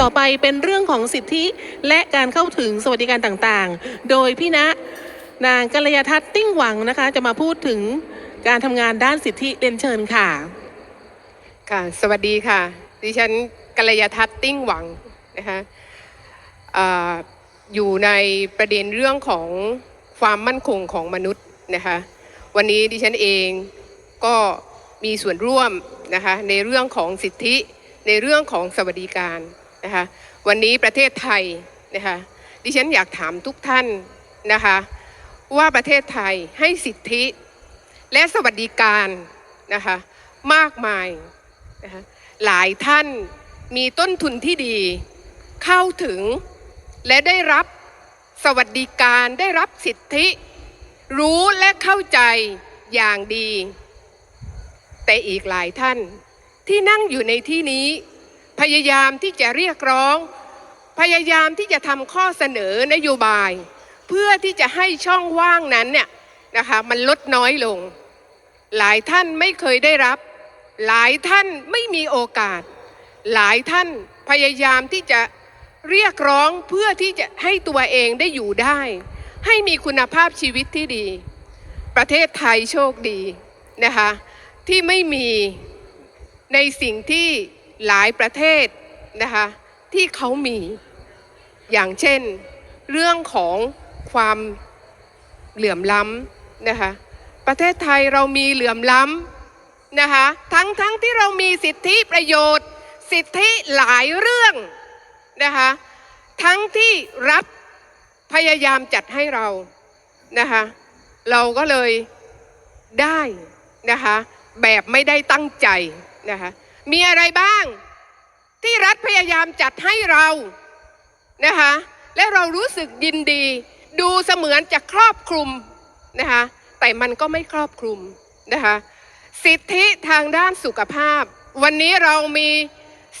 ต่อไปเป็นเรื่องของสิทธิและการเข้าถึงสวัสดิการต่างๆ โดยพี่ณนางกัลยาทัศน์ติ้งหวังนะคะ จะมาพูดถึงการทำงานด้านสิทธิเรียนเชิญค่ะค่ะ สวัสดีค่ะ ดิฉันกัลยาทัศน์ติ้งหวังนะคะออยู่ในประเด็นเรื่องของความมั่นคงของมนุษย์นะคะวันนี้ดิฉันเองก็มีส่วนร่วมนะคะในเรื่องของสิทธิในเรื่องของสวัสดิการ นะคะวันนี้ประเทศไทยนะคะดิฉันอยากถามทุกท่านนะคะว่าประเทศไทยให้สิทธิและสวัสดิการนะคะมากมายนะคะหลายท่านมีต้นทุนที่ดีเข้าถึงและได้รับสวัสดิการได้รับสิทธิ รู้และเข้าใจอย่างดี แต่อีกหลายท่านที่นั่งอยู่ในที่นี้ พยายามที่จะเรียกร้อง พยายามที่จะทำข้อเสนอนโยบาย เพื่อที่จะให้ช่องว่างนั้นเนี่ยนะคะมันลดน้อยลง หลายท่านไม่เคยได้รับ หลายท่านไม่มีโอกาส หลายท่านพยายามที่จะเรียกร้องเพื่อที่จะให้ตัวเองได้อยู่ได้ ให้มีคุณภาพชีวิตที่ดี ประเทศไทยโชคดีนะคะที่ไม่มีในสิ่งที่ หลายประเทศนะคะที่เขามีอย่างเช่น เรื่องของความเหลื่อมล้ำนะคะประเทศไทยเรามีเหลื่อมล้ำนะคะทั้งทั้งที่เรามีสิทธิประโยชน์ สิทธิหลายเรื่องนะคะทั้งที่รัฐพยายามจัดให้เรานะคะเราก็เลยได้นะคะแบบไม่ได้ตั้งใจนะคะ มีอะไรบ้าง ที่รัฐพยายามจัดให้เรานะคะและเรารู้สึกยินดี ดูเสมือนจะครอบคลุมนะคะแต่มันก็ไม่ครอบคลุมนะคะสิทธิทางด้านสุขภาพ วันนี้เรามี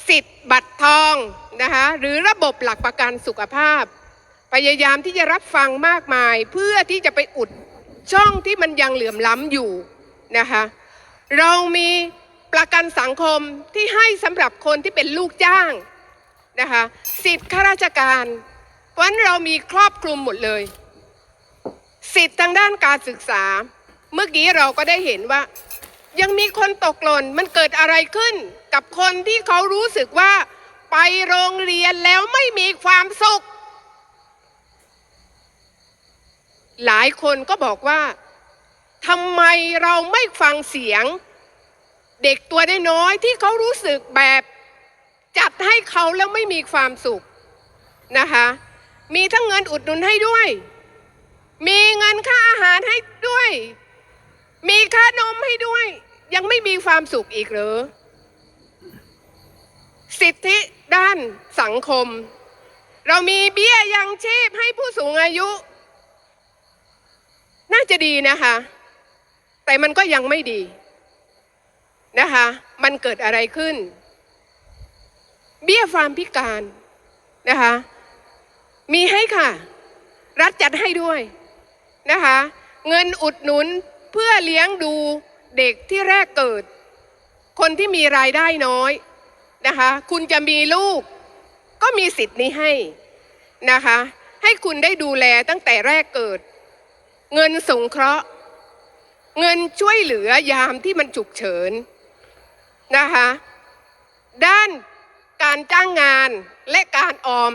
สิทธิ์บัตรทองนะคะหรือระบบหลักประกันสุขภาพ พยายามที่จะรับฟังมากมาย เพื่อที่จะไปอุดช่องที่มันยังเหลื่อมล้ำอยู่นะคะเรามี ประกันสังคมที่ให้สำหรับคนที่เป็นลูกจ้างนะคะสิทธิ์ข้าราชการเพราะนั้นเรามีครอบคลุมหมดเลย สิทธิ์ทางด้านการศึกษา เมื่อกี้เราก็ได้เห็นว่า ยังมีคนตกหล่นมันเกิดอะไรขึ้นกับคนที่เขารู้สึกว่าไปโรงเรียนแล้วไม่มีความสุข หลายคนก็บอกว่าทำไมเราไม่ฟังเสียง เด็กตัวน้อยที่เขารู้สึกแบบจัดให้เขาแล้วไม่มีความสุขนะคะ มีทั้งเงินอุดหนุนให้ด้วย มีเงินค่าอาหารให้ด้วย มีค่านมให้ด้วย ยังไม่มีความสุขอีกหรือ สิทธิด้านสังคม เรามีเบี้ยยังชีพให้ผู้สูงอายุ น่าจะดีนะคะ แต่มันก็ยังไม่ดี นะคะ มันเกิดอะไรขึ้น เบี้ยความพิการนะคะ มีให้ค่ะ รัฐจัดให้ด้วยนะคะ เงินอุดหนุนเพื่อเลี้ยงดูเด็กที่แรกเกิด คนที่มีรายได้น้อยนะคะ คุณจะมีลูก ก็มีสิทธิ์นี้ให้นะคะ ให้คุณได้ดูแลตั้งแต่แรกเกิด เงินสงเคราะห์ เงินช่วยเหลือยามที่มันฉุกเฉิน นะคะด้านการจ้างงานและการออม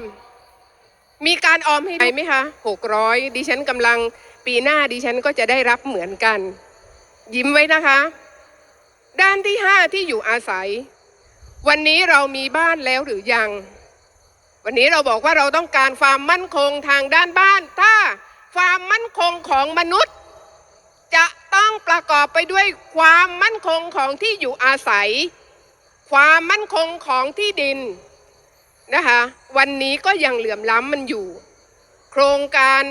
มีการออมให้ไหมคะหกร้อยดิฉันกำลังปีหน้าดิฉันก็จะได้รับเหมือนกัน ยิ้มไว้นะคะ ด้านที่ห้าที่อยู่อาศัย วันนี้เรามีบ้านแล้วหรือยัง วันนี้เราบอกว่าเราต้องการความมั่นคงทางด้านบ้าน ถ้าความมั่นคงของมนุษย์ ต้องประกอบไปด้วยความมั่นคงของที่อยู่อาศัย ความมั่นคงของที่ดินนะคะวันนี้ก็ยังเหลื่อมล้ำมันอยู่ โครงการ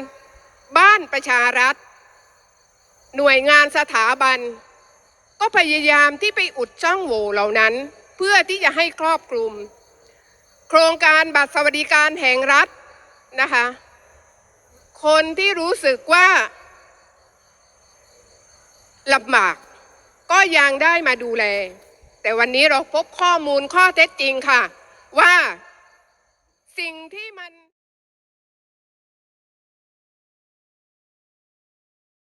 บ้านประชารัฐ หน่วยงานสถาบัน ก็พยายามที่ไปอุดช่องโหว่เหล่านั้น เพื่อที่จะให้ครอบคลุม โครงการบัตรสวัสดิการแห่งรัฐนะคะคนที่รู้สึกว่า ลำบาก ก็ยังได้มาดูแล แต่วันนี้เราพบข้อมูลข้อเท็จจริงค่ะ ว่าสิ่งที่มัน